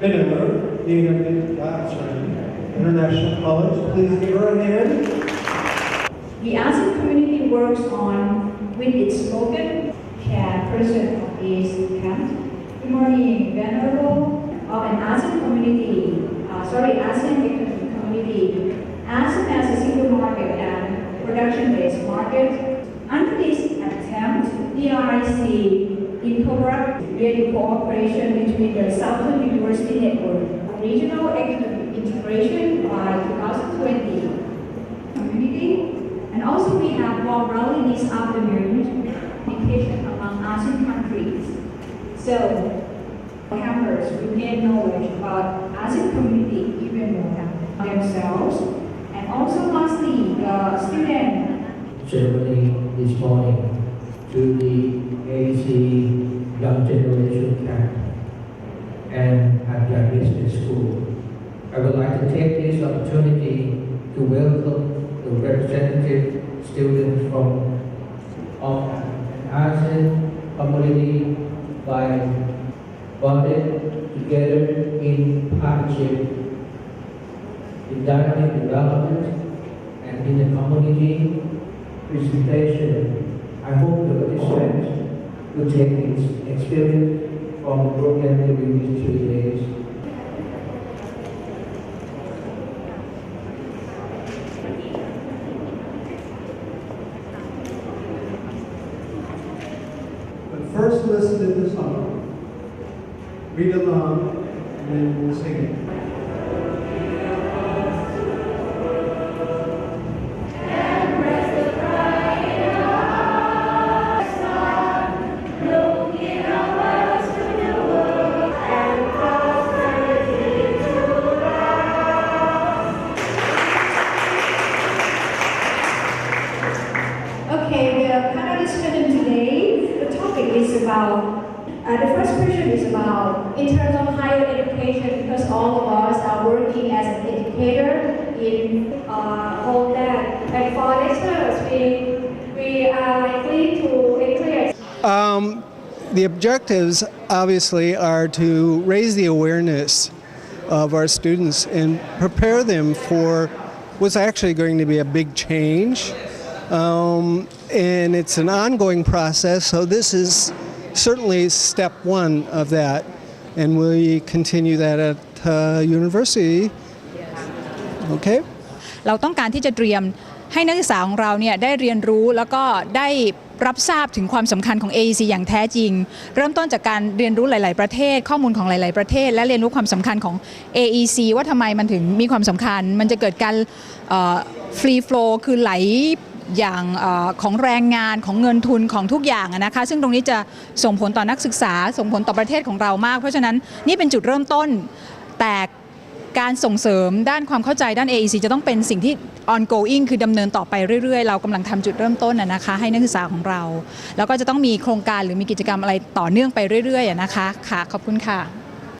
Minimer, Dean of the, uh, International College. Please give her a hand. The ASEAN community works on, with its slogan, care, of ASEAN camp. Good morning, venerable of an ASEAN community, uh, sorry, ASEAN community. ASEAN as a single market and production-based market. Under this attempt, DRIC the Southern University Network, regional economic integration by 2020 community. And also we have more rally this afternoon, communication among ASEAN countries. So campers will gain knowledge about ASEAN community even more themselves. And also lastly, the student ceremony this morning to the AC Young Generation Camp business school. I would like to take this opportunity to welcome the representative students from of ASEAN community by bonded together in partnership in dynamic development and in the community presentation. I hope the participants will take this experience from the program during these three days. First, listen to the song. Read along, and then we'll sing it. About, uh, the first question is about in terms of higher education, because all of us are working as an educator in uh, that. And for lecturers, we, we are likely to clear Um, the objectives obviously are to raise the awareness of our students and prepare them for what's actually going to be a big change. Um, and it's an ongoing process, so this is certainly step one of that. And we continue that at uh, university. Okay? เราต้องการที่จะเตรียมให้นักศึกษาของเราเนี่ยได้เรียนรู้แล้วก็ได้รับทราบถึงความสำคัญของ AEC อย่างแท้จริง เริ่มต้นจากการเรียนรู้หลาย ๆ ประเทศ ข้อมูลของหลาย ๆ ประเทศ และเรียนรู้ความสำคัญของ AEC ว่าทำไมมันถึงมีความสำคัญ มันจะเกิดการฟรีโฟลคือไหล อย่างอของแรงงานของเงินทุนของทุกอย่างนะคะ ซึ่งตรงนี้จะส่งผลต่อนักศึกษา ส่งผลต่อประเทศของเรามาก เพราะฉะนั้นนี่เป็นจุดเริ่มต้นแต่การส่งเสริมด้านความเข้าใจด้าน AEC จะต้องเป็นสิ่งที่ ongoing คือดำเนินต่อไปเรื่อยๆ เรากำลังทำจุดเริ่มต้นนะนะคะ ให้นักศึกษาของเรา แล้วก็จะต้องมีโครงการหรือมีกิจกรรมอะไรต่อเนื่องไปเรื่อยๆนะคะค่ะขอบคุณค่ะ